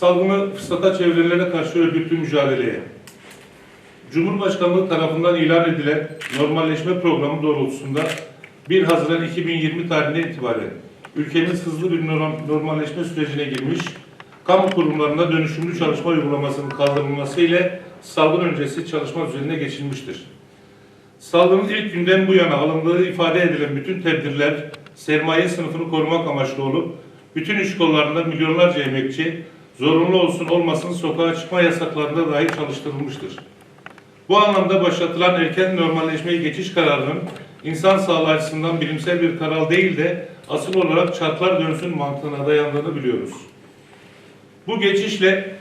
Salgını fırsata çevirilerine karşı örgütlü mücadeleye. Cumhurbaşkanlığı tarafından ilan edilen normalleşme programı doğrultusunda 1 Haziran 2020 tarihine itibaren ülkemiz hızlı bir norm- normalleşme sürecine girmiş, kamu kurumlarında dönüşümlü çalışma uygulamasının kaldırılması ile salgın öncesi çalışma düzenine geçilmiştir. Salgının ilk günden bu yana alındığı ifade edilen bütün tedbirler sermaye sınıfını korumak amaçlı olup bütün iş kollarında milyonlarca emekçi zorunlu olsun olmasın sokağa çıkma yasaklarında dahi çalıştırılmıştır. Bu anlamda başlatılan erken normalleşmeye geçiş kararının insan sağlığı açısından bilimsel bir karar değil de asıl olarak çarklar dönsün mantığına dayandığını biliyoruz. Bu geçişle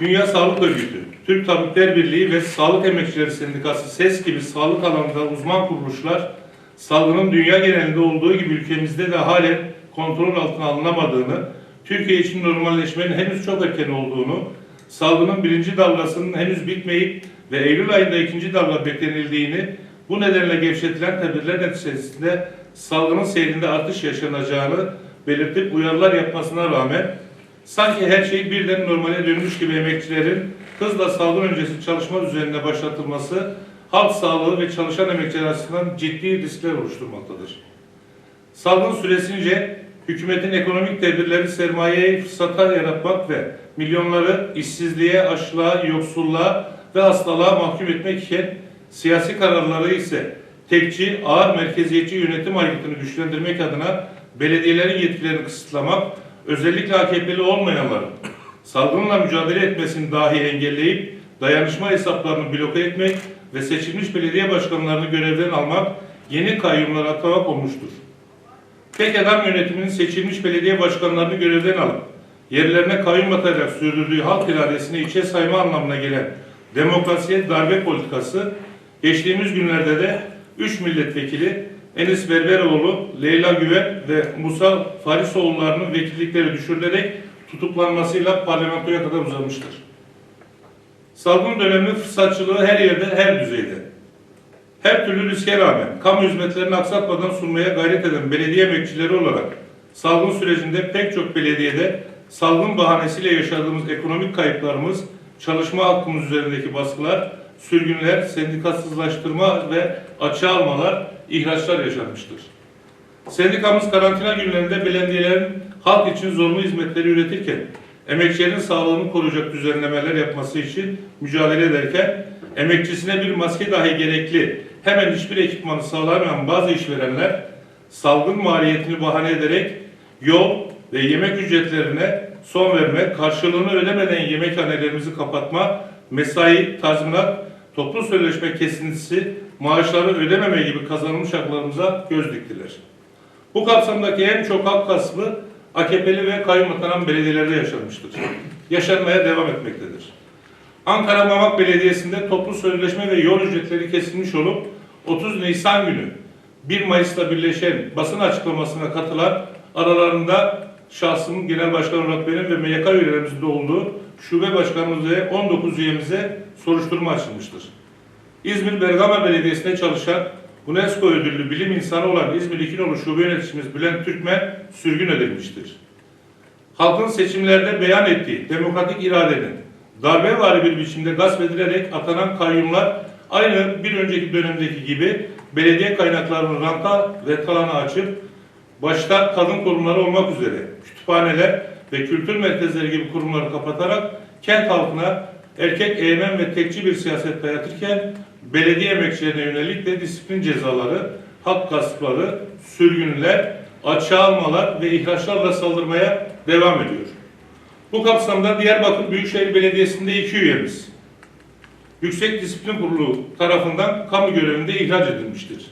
Dünya Sağlık Örgütü, Türk Tabipler Birliği ve Sağlık Emekçileri Sendikası SES gibi sağlık alanında uzman kuruluşlar salgının dünya genelinde olduğu gibi ülkemizde de halen kontrol altına alınamadığını, Türkiye için normalleşmenin henüz çok erken olduğunu, salgının birinci dalgasının henüz bitmeyip ve Eylül ayında ikinci dalga beklenildiğini, bu nedenle gevşetilen tedbirler neticesinde salgının seyrinde artış yaşanacağını belirtip uyarılar yapmasına rağmen Sanki her şey birden normale dönmüş gibi emekçilerin hızla salgın öncesi çalışma düzenine başlatılması halk sağlığı ve çalışan emekçiler açısından ciddi riskler oluşturmaktadır. Salgın süresince hükümetin ekonomik tedbirleri sermayeye fırsatlar yaratmak ve milyonları işsizliğe, açlığa, yoksulluğa ve hastalığa mahkum etmek iken siyasi kararları ise tekçi, ağır merkeziyetçi yönetim aygıtını güçlendirmek adına belediyelerin yetkilerini kısıtlamak, özellikle AKP'li olmayanların salgınla mücadele etmesini dahi engelleyip dayanışma hesaplarını bloke etmek ve seçilmiş belediye başkanlarını görevden almak, yeni kayyumlara atamak olmuştur. Tek adam yönetiminin seçilmiş belediye başkanlarını görevden alıp yerlerine kayyum atarak sürdürdüğü halk iradesini içe sayma anlamına gelen demokrasiye darbe politikası geçtiğimiz günlerde de 3 milletvekili Enis Berberoğlu, Leyla Güven ve Musa Farisoğullarının vekillikleri düşürülerek tutuklanmasıyla parlamentoya kadar uzamıştır. Salgın dönemi fırsatçılığı her yerde, her düzeyde. Her türlü riske rağmen kamu hizmetlerini aksatmadan sunmaya gayret eden belediye emekçileri olarak salgın sürecinde pek çok belediyede salgın bahanesiyle yaşadığımız ekonomik kayıplarımız, çalışma hakkımız üzerindeki baskılar, sürgünler, sendikasızlaştırma ve açığa almalar, ihraçlar yaşanmıştır. Sendikamız karantina günlerinde belediyelerin halk için zorunlu hizmetleri üretirken, emekçilerin sağlığını koruyacak düzenlemeler yapması için mücadele ederken, emekçisine bir maske dahi gerekli, hemen hiçbir ekipmanı sağlamayan bazı işverenler, salgın maliyetini bahane ederek yol ve yemek ücretlerine son verme, karşılığını ödemeden yemekhanelerimizi kapatma, mesai, tazminat, toplu sözleşme kesintisi, maaşları ödememe gibi kazanılmış haklarımıza göz diktiler. Bu kapsamdaki en çok hak kısmı AKP'li ve kayyum atanan belediyelerde yaşanmıştır. Yaşanmaya devam etmektedir. Ankara Mamak Belediyesi'nde toplu sözleşme ve yol ücretleri kesilmiş olup 30 Nisan günü 1 Mayıs'ta birleşen basın açıklamasına katılan aralarında şahsım Genel Başkan olarak benim ve MYK üyelerimizin de olduğu şube başkanımız ve 19 üyemize soruşturma açılmıştır. İzmir Bergama Belediyesi'nde çalışan UNESCO ödüllü bilim insanı olan İzmir İkinoğlu Şube Yöneticimiz Bülent Türkmen sürgün edilmiştir. Halkın seçimlerde beyan ettiği demokratik iradenin darbevari bir biçimde gasp edilerek atanan kayyumlar aynı bir önceki dönemdeki gibi belediye kaynaklarını ranta ve talana açıp başta kadın kurumları olmak üzere kütüphaneler ve kültür merkezleri gibi kurumları kapatarak kent halkına erkek eğmen ve tekçi bir siyaset dayatırken belediye emekçilerine yönelik de disiplin cezaları, hak gaspları, sürgünler, açığa almalar ve ihraçlarla saldırmaya devam ediyor. Bu kapsamda Diyarbakır Büyükşehir Belediyesi'nde iki üyemiz Yüksek Disiplin Kurulu tarafından kamu görevinde ihraç edilmiştir.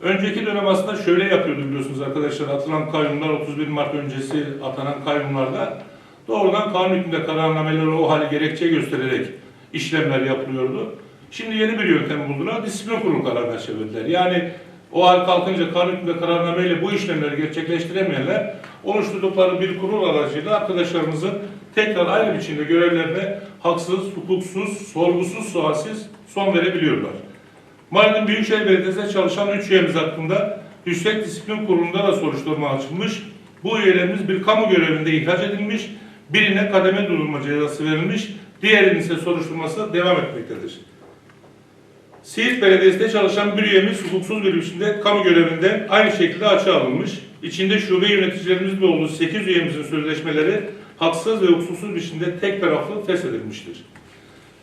Önceki dönem aslında şöyle yapıyordu biliyorsunuz arkadaşlar. Atılan kayyumlar 31 Mart öncesi atanan kayyumlarda doğrudan kanun hükmünde kararnameleri o hali gerekçe göstererek işlemler yapılıyordu. Şimdi yeni bir yöntem buldular. Disiplin kurulu kararına çevirdiler. Yani o hal kalkınca kanun hükmünde kararnameyle bu işlemleri gerçekleştiremeyenler oluşturdukları bir kurul aracıyla arkadaşlarımızın tekrar aynı biçimde görevlerine haksız, hukuksuz, sorgusuz, sualsiz son verebiliyorlar. Mardin Büyükşehir Belediyesi'nde çalışan 3 üyemiz hakkında Yüksek Disiplin Kurulu'nda da soruşturma açılmış. Bu üyelerimiz bir kamu görevinde ihraç edilmiş birine kademe durulma cezası verilmiş, diğerinin ise soruşturması devam etmektedir. Siirt Belediyesi'nde çalışan bir üyemiz hukuksuz bir biçimde kamu görevinden aynı şekilde açığa alınmış. İçinde şube yöneticilerimizle olduğu 8 üyemizin sözleşmeleri haksız ve hukuksuz biçimde tek taraflı feshedilmiştir.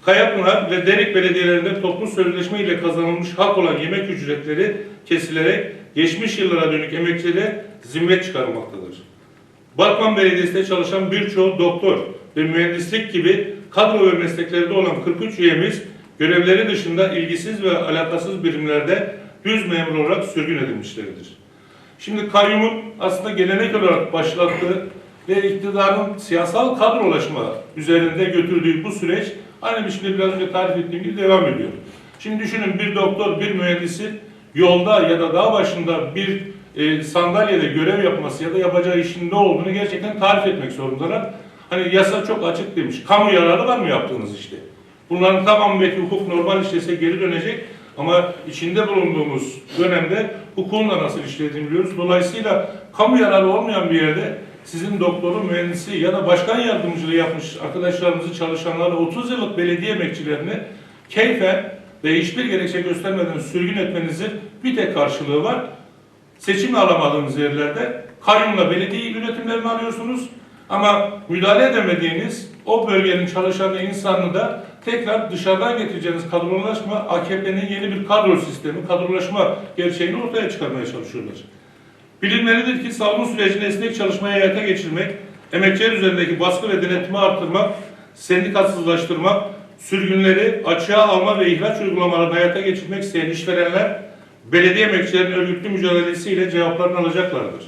Kayapınar ve Derik belediyelerinde toplu sözleşme ile kazanılmış hak olan yemek ücretleri kesilerek geçmiş yıllara dönük emekçilere zimmet çıkarılmaktadır. Batman Belediyesi'nde çalışan birçoğu doktor ve mühendislik gibi kadro ve mesleklerde olan 43 üyemiz görevleri dışında ilgisiz ve alakasız birimlerde düz memur olarak sürgün edilmişlerdir. Şimdi kayyumun aslında gelenek olarak başlattığı ve iktidarın siyasal kadrolaşma üzerinde götürdüğü bu süreç aynı biçimde biraz önce tarif ettiğim gibi devam ediyor. Şimdi düşünün bir doktor, bir mühendisi yolda ya da dağ başında bir e, sandalyede görev yapması ya da yapacağı işin ne olduğunu gerçekten tarif etmek zorundalar. Hani yasa çok açık demiş. Kamu yararı var mı yaptığınız işte? Bunların tamamı belki hukuk normal işlese geri dönecek ama içinde bulunduğumuz dönemde hukukun da nasıl işlediğini biliyoruz. Dolayısıyla kamu yararı olmayan bir yerde sizin doktoru, mühendisi ya da başkan yardımcılığı yapmış arkadaşlarımızı, çalışanları, 30 yıllık belediye emekçilerini keyfen ve hiçbir gerekçe göstermeden sürgün etmenizin bir tek karşılığı var. Seçim alamadığınız yerlerde kayyumla belediye yönetimlerini alıyorsunuz ama müdahale edemediğiniz o bölgenin çalışanı insanını da tekrar dışarıdan getireceğiniz kadrolaşma AKP'nin yeni bir kadro sistemi, kadrolaşma gerçeğini ortaya çıkarmaya çalışıyorlar. Bilinmelidir ki salgın sürecinde esnek çalışmayı hayata geçirmek, emekçiler üzerindeki baskı ve denetimi artırmak, sendikasızlaştırmak, sürgünleri açığa alma ve ihraç uygulamalarını hayata geçirmek isteyen işverenler, belediye emekçilerinin örgütlü mücadelesiyle cevaplarını alacaklardır.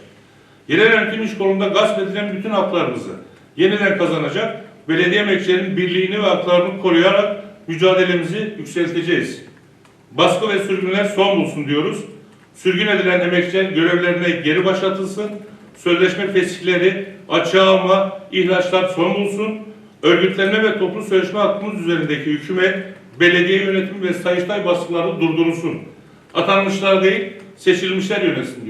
Yerel yönetim iş kolunda gasp edilen bütün haklarımızı yeniden kazanacak, belediye emekçilerinin birliğini ve haklarını koruyarak mücadelemizi yükselteceğiz. Baskı ve sürgünler son bulsun diyoruz. Sürgün edilen emekçiler görevlerine geri başlatılsın. Sözleşme fesihleri, açığa alma, ihraçlar son bulsun. Örgütlenme ve toplu sözleşme hakkımız üzerindeki hükümet, belediye yönetimi ve sayıştay baskıları durdurulsun. Atanmışlar değil, seçilmişler yönetsin diyoruz.